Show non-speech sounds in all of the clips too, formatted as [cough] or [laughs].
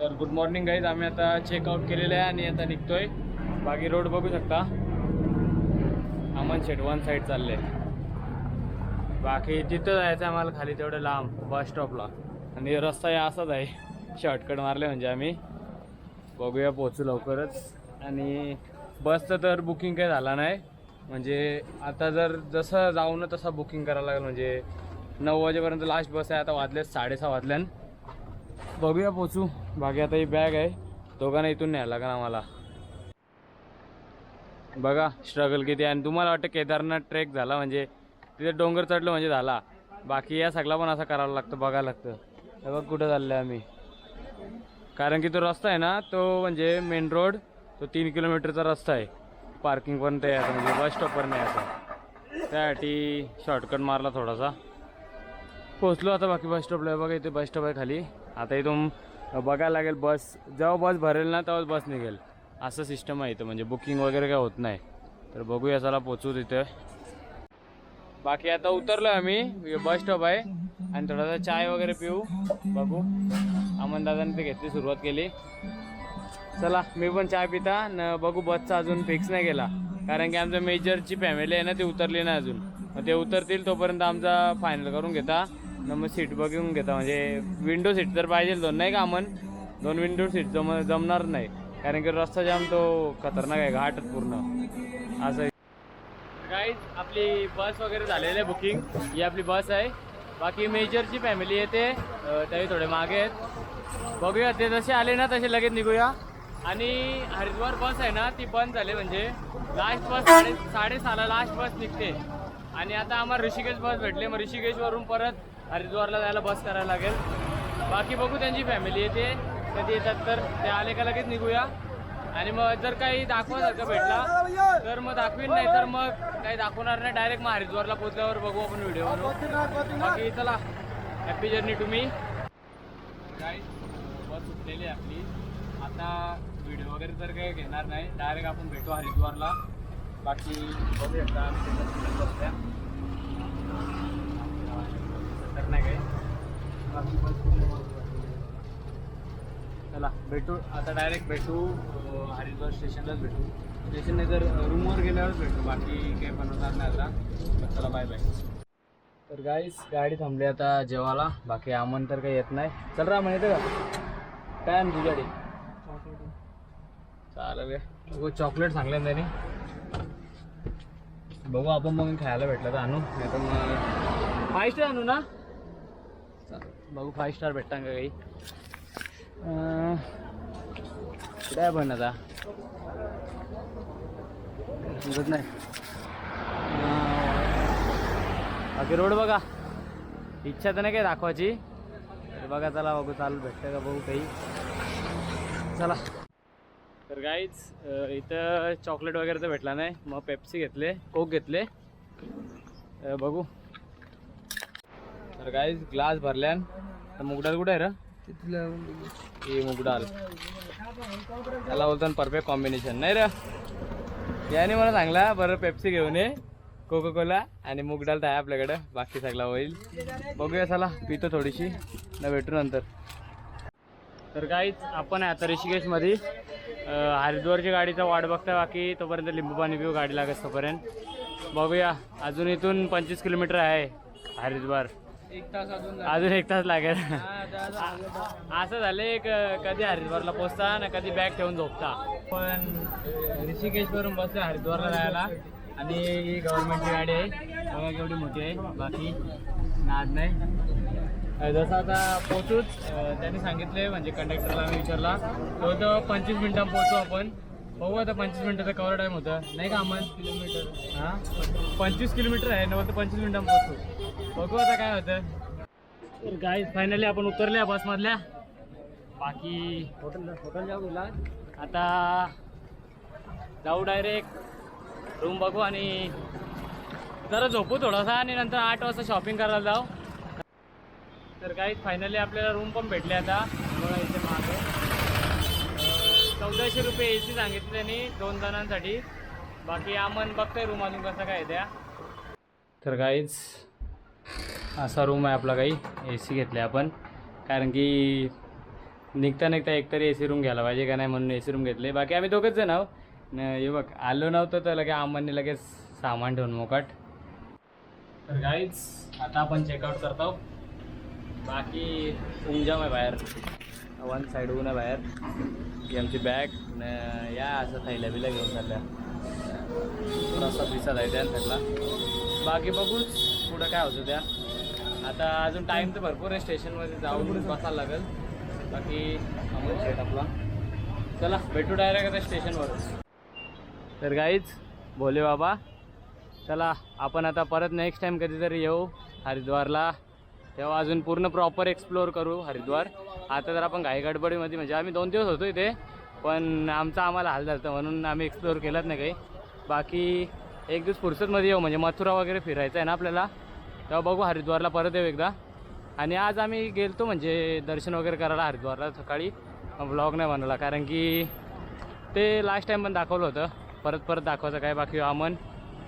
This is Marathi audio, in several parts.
तर गुड मॉर्निंग गाईज आम्ही आता चेकआउट केलेलं आहे आणि आता निघतोय. बाकी रोड बघू शकता. अमन शेट वन साईड चालले. बाकी तिथं जायचं आहे आम्हाला खाली तेवढं लांब बस स्टॉपला आणि रस्ता या असाच आहे. शॉर्टकट मारले म्हणजे आम्ही. बघूया पोचू लवकरच. आणि बसचं तर बुकिंग काही झाला नाही. म्हणजे आता जर जसं जाऊ ना तसं बुकिंग करायला लागेल. म्हणजे नऊ वाजेपर्यंत लास्ट बस आहे. आता वाजले साडेसहा वाजल्यान. बघूया पोचू. बाकी आता ही बॅग आहे. दोघांना इथून न्यायला लागेल आम्हाला. बघा स्ट्रगल किती आहे. आणि तुम्हाला वाटतं केदारनाथ ट्रेक झाला म्हणजे तिथे डोंगर चढलं म्हणजे झाला. बाकी या सगळा पण असा करायला लागतं बघायला लागतं. हे बघ कुठं चाललं आहे आम्ही. कारण की तो रस्ता आहे ना तो म्हणजे मेन रोड तो तीन किलोमीटरचा रस्ता आहे. पार्किंगपर्यंत यायचा म्हणजे बस स्टॉपपर्यंत यायचा त्यासाठी शॉर्टकट मारला थोडासा. पोचलो आता बाकी बस स्टॉपला बघा इथे बस स्टॉप आहे खाली. आता इथून बघायला लागेल बस. जेव्हा बस भरेल ना तेव्हाच बस निघेल. असं सिस्टम आहे इथं. म्हणजे बुकिंग वगैरे काय होत नाही. तर बघूया चला पोचू तिथे. बाकी आता उतरलो आम्ही. बस स्टॉप आहे. आणि थोडासा चाय वगैरे पिऊ. बघू. अमन दादाने ते घेतली सुरुवात केली. चला मी पण चाय पिता. न बघू बसचा अजून फिक्स नाही केला. कारण की आमच्या मेजरची फॅमिली आहे ना ती उतरली नाही अजून. मग ते उतरतील तोपर्यंत आमचा फायनल करून घेता. न मग सीट बघून घेता. म्हणजे विंडो सीट तर पाहिजे दोन नाही का अमन? दोन विंडो सीट जम जमणार नाही. कारण की रस्ता जाम तो खतरनाक आहे घाट पूर्ण. असं गाईज आपली बस वगैरे झालेली आहे बुकिंग ही आपली बस आहे. बाकी मेजरची फॅमिली येते त्याही थोडे मागे आहेत. बघूया ते जसे आले ना तसे लगेच निघूया. आणि हरिद्वार बस आहे ना ती बंद झाली म्हणजे लास्ट बस साडे साडेसहाला लास्ट बस निघते. आणि आता आम्हाला ऋषिकेश बस भेटले. मग ऋषिकेशवरून परत हरिद्वारला जायला बस करायला लागेल. बाकी बघू त्यांची फॅमिली येते. कधी येतात तर ते आले का लगेच निघूया. आणि मग जर काही दाखवासारखं भेटला तर मग दाखवीन नाही तर मग काही दाखवणार नाही. डायरेक्ट मग हरिद्वारला पोचल्यावर बघू आपण व्हिडिओ बाकी चला हॅपी जर्नी तुम्ही काय बस सुटलेली आहे आपली. आता व्हिडिओ वगैरे तर काही घेणार नाही. डायरेक्ट आपण भेटू हरिद्वारला. बाकी बघू शकता तर नाही पूर्ण चला भेटू. आता डायरेक्ट भेटू हरिद्वार स्टेशनलाच भेटू. स्टेशन नाही तर रूमवर गेल्यावरच भेटू. बाकी काही बनवणार नाही आता. चला बाय बाय तर गाईस गाडी थांबली आता जेवायला. बाकी आमन तर काही येत नाही. चल राम येतं का? काय आण तुझी गाडी चालेल. काय चॉकलेट सांगले त्यांनी. बघू आपण मग खायला भेटलं तर आणू नाही तर मग फाय स्टार आणू ना? बघू फाय स्टार भेटता का काही. काय पण आता. समजत नाही. बाकी रोड बघा. इच्छा तर नाही काय दाखवायची. बघा चला बघू चालू भेटतं का बघू काही. चला. तर गाईच इथं चॉकलेट वगैरे तर भेटला नाही. मग पेप्सी घेतले कोक घेतले. बघू. तर गाईज ग्लास भरल्यान. तर मुगडाल कुठे आहे रे? हे मुगडाल त्याला बोलतो परफेक्ट कॉम्बिनेशन नाही रे? याने मला सांगला बरं पेप्सी घेऊन ये कोको कोला आणि मूग डाल आहे आपल्याकडं. बाकी सगळा होईल. बघूया चला पितो थोडीशी. न भेटू नंतर. तर काहीच आपण आहे आता ऋषिकेशमध्ये. हरिद्वारची गाडीचा वाट बघता बाकी तोपर्यंत लिंबू पाणी पिऊ गाडी लागत तोपर्यंत. बघूया अजून इथून पंचवीस किलोमीटर आहे हरिद्वार. एक तास अजून अजून एक तास लागेल. असं झाले कधी हरिद्वारला पोचता ना कधी बॅग ठेवून झोपता. पण ऋषिकेशवरून बसले हरिद्वारला जायला. आणि ही गव्हर्नमेंटची गाडी आहे. बघा केवढी मोठी आहे. बाकी नाद नाही. जसं आता पोचूच त्यांनी सांगितले म्हणजे कंडक्टरला आम्ही विचारला. तो तर पंचवीस मिनिटां पोचू आपण. बघू आता पंचवीस मिनिटाचा कवर टाईम होता. नाही का अमन? किलोमीटर. हां? पंचवीस किलोमीटर आहे ना फक्त पंचवीस मिनिटां पोचू बघू आता काय होतं. तर गाईज फायनली आपण उतरल्या बसमधल्या. बाकी हॉटेल हॉटेल जाऊ आता जाऊ डायरेक्ट रूम बघू आणि जरा झोपू थोडासा आणि नंतर आठ वाजता शॉपिंग करायला जाऊ. तर काही फायनली आपल्याला रूम पण भेटले आता. बघा इथे मागे. चौदाशे रुपये ए सी सांगितले त्यांनी दोन जणांसाठी. बाकी आमन बघतोय रूम अजून कसं काय द्या तर काहीच असा रूम आहे आपला काही ए सी घेतला आपण. कारण की निघता निघता एकतरी ए सी रूम घ्यायला पाहिजे का नाही म्हणून ए सी रूम घेतले. बाकी आम्ही दोघंच जण आहो. हे बघ आलो नव्हतं तर लगे आम्हाने लगेच सामान ठेवून मोकाट. तर काहीच आता आपण चेकआउट करतो. बाकी उमजाम आहे बाहेर. वन साईड ऊन आहे बाहेर. ही आमची बॅग न या असं थैल्या बिल्या घेऊन चालल्या. थोडासा दिसत आहे त्या सगळा बाकी बघूच पुढं काय होतं त्या. आता अजून टाईम तर भरपूर आहे स्टेशनमध्ये जाऊन बसायला लागेल. बाकी अमोल शेट आपला. चला भेटू डायरेक्ट आता स्टेशनवर तर गाईच भोले बाबा. चला आपण आता परत नेक्स्ट टाईम कधीतरी येऊ हरिद्वारला. तेव्हा अजून पूर्ण प्रॉपर एक्सप्लोअर करू हरिद्वार. आता जर आपण घाई गडबडीमध्ये म्हणजे आम्ही दोन दिवस होतो इथे पण आमचा आम्हाला हाल झालं म्हणून आम्ही एक्सप्लोअर केलंच नाही काही. बाकी एक दिवस फुरसतमध्ये येऊ म्हणजे मथुरा वगैरे फिरायचं आहे ना आपल्याला तेव्हा बघू हरिद्वारला परत येऊ एकदा. आणि आज आम्ही गेलतो म्हणजे दर्शन वगैरे करायला हरिद्वारला सकाळी. व्लॉग नाही बनवला कारण की ते लास्ट टाईम पण दाखवलं होतं. परत परत दाखवायचं काय बाकी आमन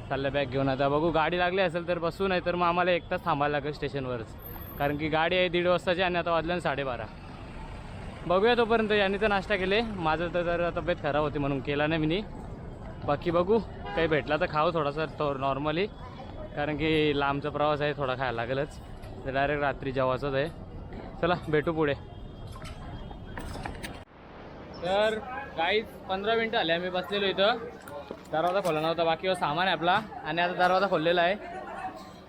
चाललं बॅग घेऊन आता बघू गाडी लागली असेल तर बसू नाही तर मग आम्हाला एक तास थांबायला लागेल स्टेशनवरच कारण की गाडी आहे दीड वाजताची आणि आता वाजल्या साडेबारा. बघूया तोपर्यंत यांनी तर नाश्ता केले. माझं तर जरा तब्येत खराब होती म्हणून केला नाही मी. बाकी बघू काही भेटला तर खाऊ थोडासा तो नॉर्मली कारण की लांबचा प्रवास आहे थोडा खायला लागेलच. तर डायरेक्ट रात्री जेवायचंच आहे. चला भेटू पुढे. तर काहीच पंधरा मिनटं आले आम्ही बसलेलो इथं. दरवाजा खोलला नव्हता बाकी हो सामान आहे आपला. आणि आता दरवाजा खोललेला आहे.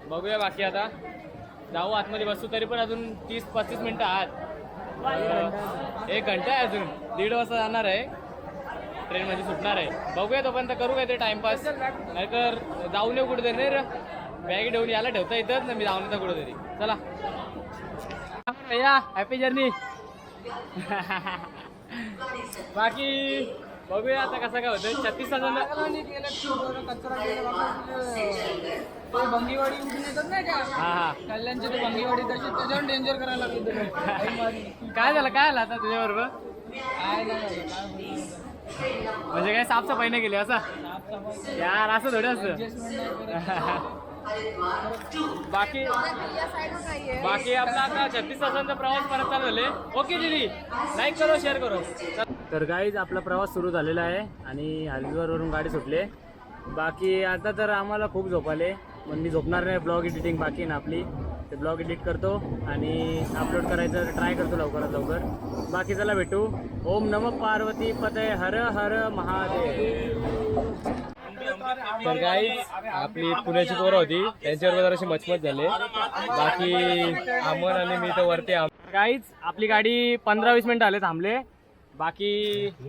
बघूया बाकी आता. जाऊ आतमध्ये बसू तरी पण अजून तीस पस्तीस मिनटं आत. एक घंटा आहे अजून. दीड वाजता जाणार आहे. ट्रेनमध्ये म्हणजे सुटणार आहे. बघूया तोपर्यंत करू काय ते टाइमपास नाहीतर जाऊन येऊ कुठेतरी नाही रे. बॅग ठेवून याला ठेवता येतच ना मी जाऊन येतो कुठेतरी. चला. भैया हॅपी जर्नी बाकी बघूया आता कसं काय होतं छत्तीस तासांना भंगीवाडी उठून येतात नाही का? हा हा. कल्याणची ते भंगीवाडी तशी त्याच्यावर डेंजर करायला लागली काय झालं? काय झालं आता तुझ्याबरोबर काय? म्हणजे काय साफसफाई नाही केली असं? यार असं थोडं करत. बाकी बाकी आपला आता छत्तीस तासांचा प्रवास परत चालू झाले. ओके दिदी. लाईक करो शेअर करो. तर गाईज आपला प्रवास सुरू झालेला आहे आणि हरिद्वारवरून गाडी सुटले बाकी आता तर आम्हाला खूप झोपाले पण मी झोपणार नाही ब्लॉग एडिटिंग बाकी ना आपली. ते ब्लॉग एडिट करतो आणि अपलोड करायचं ट्राय करतो लवकरात लवकर. बाकी चला भेटू. ओम नम पार्वती पते हर हर महादेव. तर काही आपली पुण्याची पोरं होती त्यांच्यावर जराशी मचमच झाले. बाकी अमन आणि मी तर वरती काहीच आपली गाडी पंधरा वीस मिनिटं आले थांबले. बाकी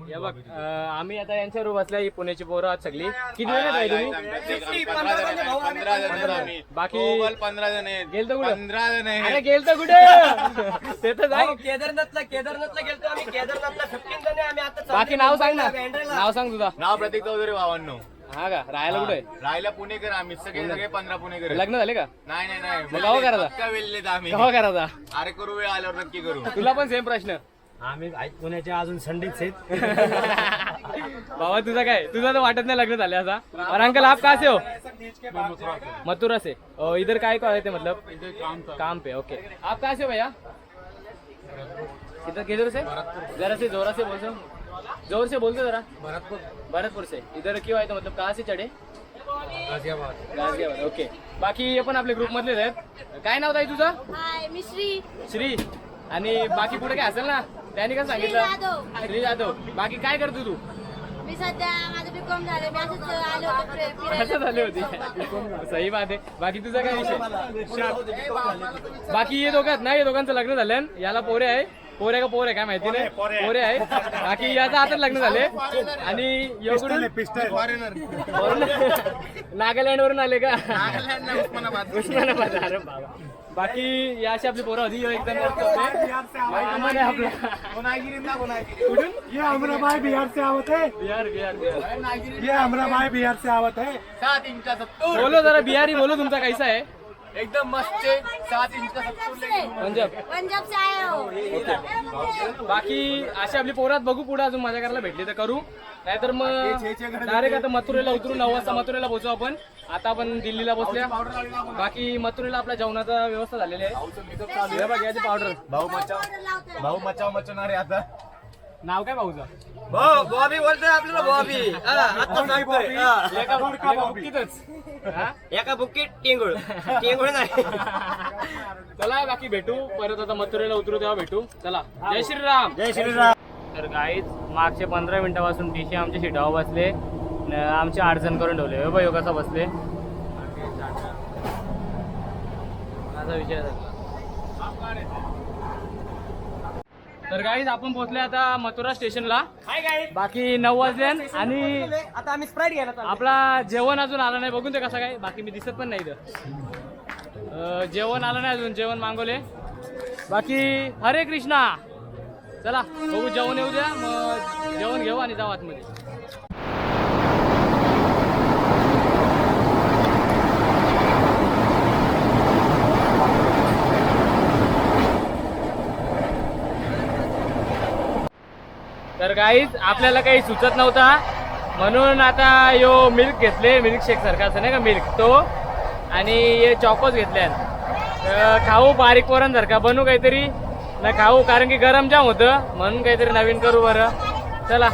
हे बघ अं, आम्ही आता यांच्यावर बसल्या ही पुण्याची पोरं आहात सगळी. किती जण आहे तुम्ही? पंधरा जण. आम्ही बाकी Total पंधरा जण आहेत गेलतो कुठं? पंधरा जण आहेत अरे गेल तर कुठे? ते तर जाय केदारनाथला केदारनाथला गेलतो आम्ही. केदारनाथला फिफ्टीन जण आहे, आम्ही आता बाकी नाव सांग ना. नाव सांग तुझा. नाव प्रतीक चौधरी बावन्न हा का? राहायला कुठे राहिला पुणेकर आम्ही. सगळे सगळे पंधरा पुणेकर आहेत. लग्न झाले का? नाही नाही नाही. मग गावा करायचा? पक्का वेल्लेत आम्ही. केव्हा करायचा अरे करू वेळ आल्यावर नक्की करू. तुला पण सेम प्रश्न. आम्ही पुण्याचे अजून संडेच आहेत. [laughs] बाबा तुझा काय? तुझा तर वाटत नाही लग्न झाले असा? और अंकल आप कहाँ से हो? मथुरा से. ओ, इधर काय को आए थे मतलब? काम पे ओके. आप कहाँ से हो भैया? इधर किधर से? जरा से जोरा से बोल दो जोर से बोल दो जरा। भरतपुर भरतपुर से। इधर क्यों आए थे मतलब कहाँ से चढ़े? गाझियाबाद गाझियाबाद ओके. बाकी हे पण आपले ग्रुप मधलेच आहेत. काय नाव ताई तुझं? हाय मी श्री. श्री. आणि बाकी पुढे काय असेल ना? त्यांनी काय सांगितलं? श्री जाधव. बाकी काय करतो तू? मी सध्या माझं बीकॉम झालं मी असंच आलो होतो फिर- फिरायला. असं झाले होते. सही बात आहे. बाकी तुझा काय विषय? बाकी हे दोघात. नाही हे दोघांचं लग्न झालं याला पोरे आहे. पोरे का पोरे काय माहिती नाही. पोरे आहे. बाकी याचं आता लग्न झाले आणि नागालँड वरून आले का? उस्मानाबाद. अरे बाबा. बाकी या अशी आपली पोरं होती ह्यो एकदम ये हमारा भाई बिहार से आवत है बिहार बिहार बिहार. ये हमारा भाई बिहार से आवत है सात इंचा सत्तर बोलो जरा बिहारी बोलो तुमचा कैसा है एकदम मस्त सात इंच का सब पंजाब. पंजाब से आए हो. बाकी अशी आपली पोरात बघू पुढे अजून मजा करायला भेटली तर करू. नाहीतर मग डायरेक्ट आता मथुरेला उतरू नऊ वाजता मथुरेला पोहोचू आपण. आता आपण दिल्लीला पोहोचल्या. बाकी मथुरेला आपल्या जेवणाचा व्यवस्था झालेली आहे. हे बघ याची पावडर भाऊ मचाव भाऊ मचाव मचवणार आहे आता. नाव काय भाऊचं? बॉबी बोलतोय आपल्याला बॉबी. सांगतोय. एका एका बुक्कीतच. हा? एका बुक्कीत टेंगुळ. टेंगुळ नाही. चला बाकी भेटू. परत आता मथुरेला उतरू तेव्हा भेटू. चला. जय श्रीराम. जय श्रीराम. तर गाईच मागचे पंधरा मिनिटापासून टीशी आमच्या सीटावर बसले. न आमची अडचण करून ठेवले. बघ कसा बसले. असा विषय झाला. तर गाईज आपण पोहोचले आता मथुरा स्टेशनला. बाकी नऊ वाजले आणि आता आम्ही स्प्राईट घ्यायला आपला जेवण अजून आलं नाही. बघून ते कसं काय. बाकी मी दिसत पण नाही इथं. जेवण आलं नाही अजून. जेवण मागवले. बाकी हरे कृष्णा. चला बघू जेवण येऊ द्या. मग जेवण घेऊ आणि जाऊ आतमध्ये. तर काहीच आपल्याला काही सुचत नव्हता म्हणून आता यो मिल्क घेतले मिल्क शेक नाही का मिल्क तो आणि हे चॉकोज घेतले. खाऊ बारीक वरण सारखा बनू काहीतरी. ना खाऊ कारण की गरम जाम होतं. म्हणून काहीतरी नवीन करू बरं. चला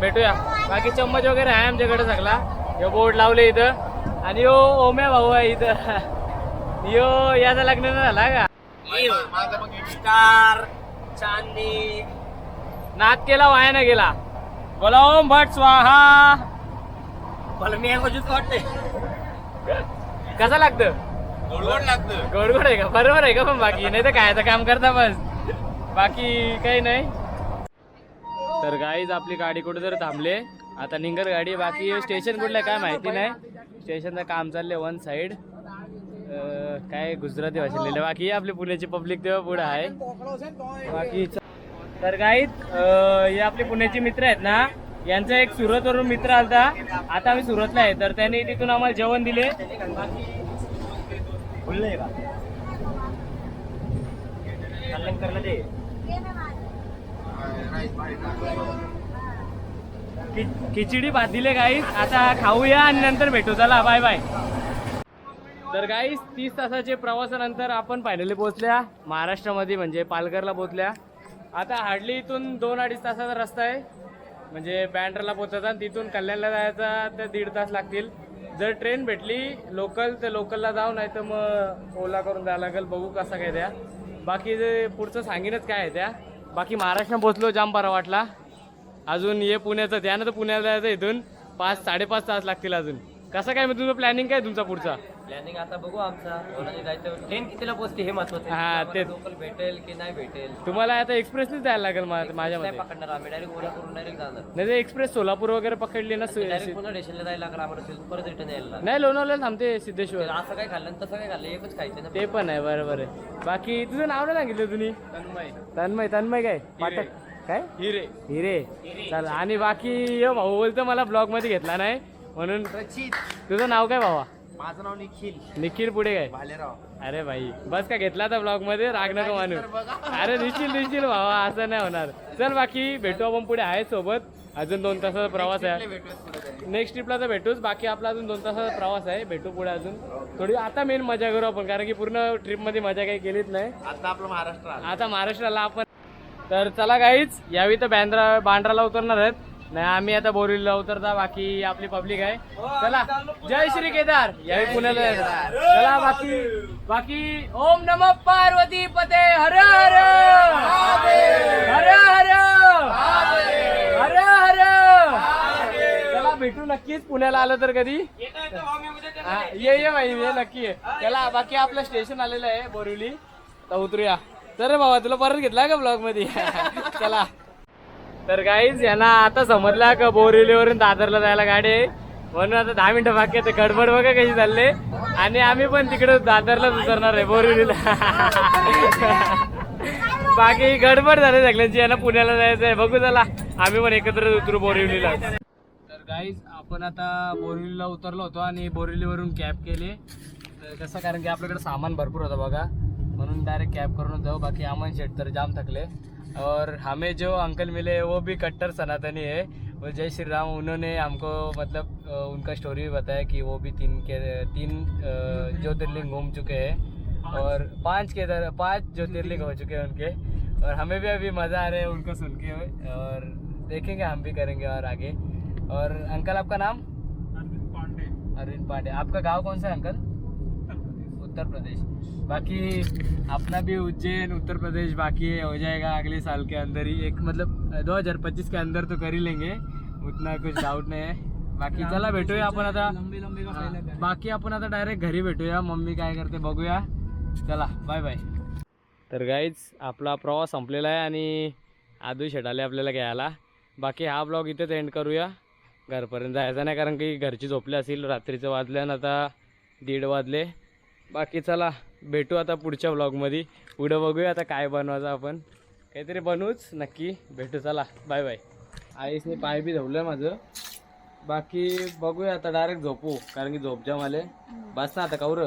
भेटूया. बाकी चम्मच वगैरे आहे आमच्याकडे सगळा. यो बोर्ड लावले इथं. आणि यो ओम्या भाऊ आहे इथं. [laughs] यो याचा लग्न झाला का? मग स्टार चांदी नाद केला वाया ना गेला. बोला ओम भट स्वाहा. मला मी गोष्ट वाटते कसं लागतं? गोड लागतं. गोड गोड आहे का? बरोबर आहे का पण बाकी? नाही तर काय आता काम करता बस. बाकी काही नाही. तर गाईज आपली गाडी कुठेतरी थांबले. आता निंगर गाडी बाकी स्टेशन कुठलं काय माहिती नाही. स्टेशनचं काम चाललंय वन साईड काय गुजराती भाषेत लिहिलं बाकी आपली पुण्याची पब्लिक तेव्हा पुढे आहे. बाकी तर गाईत हे आपले पुण्याचे मित्र आहेत ना यांचा एक सुरतवरून मित्र आलता. आता आम्ही सुरतला आहे तर त्यांनी तिथून आम्हाला जेवण दिले. बोलले खिचडी भात दिले गाईस आता खाऊया आणि नंतर भेटू. चला बाय बाय तर गाईस तीस तासाचे प्रवासानंतर आपण फायनली पोहोचल्या. महाराष्ट्रामध्ये म्हणजे पालघरला पोहोचल्या. आता हार्डली इथून दोन अडीच तासाचा रस्ता आहे. म्हणजे बँड्राला पोहोचायचा आणि तिथून कल्याणला जायचा तर दीड तास लागतील. जर ट्रेन भेटली लोकल तर लोकलला जाऊ नाही तर मग ओला करून जायला लागेल. बघू कसं काय द्या. बाकी जे पुढचं सांगीनच काय आहे त्या. बाकी महाराष्ट्र पोहोचलो जाम बरा वाटला. अजून ये पुण्याचं द्या ना तर पुण्याला जायचं इथून. पाच साडेपाच तास लागतील अजून. कसं काय मग तुझं प्लॅनिंग काय तुमचा पुढचा? प्लॅनिंग आता बघू आमचा. कोणाला जायचं ट्रेन कितीला पोहोचते हे महत्वाचं आहे. हा, आम्हाला तेच. लोकल भेटेल की नाही भेटेल? तुम्हाला आता एक्सप्रेसनेच द्यायला लागेल मा- माझ्या नाही मते पकडणार आम्ही. डायरेक्ट ओला करून डायरेक्ट जाणार. नाही एक्सप्रेस सोलापूर वगैरे पकडली ना सु- डायरेक्ट पुन्हा स्टेशनला जायला लागणार आम्हाला तिथून परत रिटर्न यायला लागणार. नाही लोणावळ्याला थांबते सिद्धेश्वर. असं काय खाल्लं आणि तसं काय खाल्लं. एकच खायचं ना. ते पण आहे बरोबर आहे. बाकी तुझं नाव नाही सांगितलं तुम्ही? तन्मय. तन्मय तन्मय काय? पाठक. काय? हिरे. हिरे. चला आणि बाकी यो भाऊ बोलतो मला ब्लॉगमध्ये घेतला नाही. म्हणून तुझं नाव काय भावा? माझं नाव निखिल. निखिल पुढे काय? भालेराव. अरे भाई बस का घेतला तर ब्लॉगमध्ये? राग नको मानू. अरे निश्चिल निश्चिल भावा असं नाही होणार. चल बाकी भेटू आपण पुढे आहे सोबत. अजून दोन तासाचा प्रवास आहे. नेक्स्ट ट्रिपला तर. भेटूच. बाकी आपला अजून दोन तासाचा प्रवास आहे. भेटू पुढे अजून. थोडी आता मेन मजा करू आपण कारण की पूर्ण ट्रिपमध्ये मजा काही केलीच नाही. आता आपलं महाराष्ट्र. आता महाराष्ट्राला आपण तर चला काहीच यावी तर बँड्रा बांद्राला उतरणार आहेत. नाही आम्ही आता बोरीला उतरता बाकी आपली पब्लिक आहे. चला जय श्री केदार. यावी पुण्याला. चला बाकी बाकी ओम नम पार्वती पते. हर हर. हर हर. हर हर. चला भेटू नक्कीच पुण्याला आलं तर कधी? हा, ये ये भाई ये नक्की आहे चला बाकी आपलं स्टेशन आलेलं आहे बोरिवली. तर उतरूया. तर बाबा तुला परत घेतला का ब्लॉगमध्ये? [laughs] चला. तर काहीच यांना आता समजला का बोरिवलीवरून दादरला जायला गाडी? आहे म्हणून आता दहा मिनिटं बाकी आहे. ते गडबड बघा कशी चालले. आणि आम्ही पण तिकडे दादरलाच उतरणार आहे बोरिवलीला [laughs] बाकी गडबड झाले सगळ्यांची. यांना पुण्याला जायचं आहे. बघू चला. आम्ही पण एकत्र उतरू बोरिवलीला तर गाईज आपण आता बोरिवलीला उतरलो होतो आणि बोरिवलीवरून कॅब केली. कसं कारण की आपल्याकडे सामान भरपूर होतं बघा. म्हणून डायरेक्ट कॅब करून जाऊ. बाकी अमन शेट तर जाम थकले. और हमें जो अंकल मिले वो भी कट्टर सनातनी है। वो जय श्री राम उन्होंने हमको मतलब उनका स्टोरी भी बताया कि वो भी तीन के तीन ज्योतिर्लिंग घूम चुके हैं। और पाँच के तरह पाँच ज्योतिर्लिंग हो चुके हैं उनके। और हमें भी अभी मज़ा आ रहा है उनको सुन के। और देखेंगे हम भी करेंगे और आगे। और अंकल आपका नाम? अरविंद पांडे। आपका गाँव कौन सा है अंकल? उत्तर प्रदेश। बाकी अपना भी उज्जैन उत्तर प्रदेश बाकी है हो जाएगा अगले साल के अंदर ही। एक मतलब 2025 के अंदर तो कर ही लेंगे उतना कुछ डाउट नाही आहे बाकी चला भेटूया आपण आता। लंबी लंबी का? बाकी आपण आता डायरेक्ट घरी भेटूया मम्मी काय करते बघूया। चला बाय बाय तर गाईज आपला प्रवास संपलेला आहे आणि आदू शेट आले आपल्याला घ्यायला. बाकी हा ब्लॉग इथेच एंड करूया. घरपर्यंत जायचं नाही कारण की घरची झोपले असेल रात्रीचं वाजल्यानं आता दीड वाजले. बाकी चला भेटू आता पुढच्या ब्लॉगमध्ये पुढं बघूया आता काय बनवायचं आपण. काहीतरी बनवूच नक्की भेटू चला. बाय बाय आईसने पाय बी धवलं माझं. बाकी बघूया आता डायरेक्ट झोपू कारण की झोप मला बस ना आता कवर.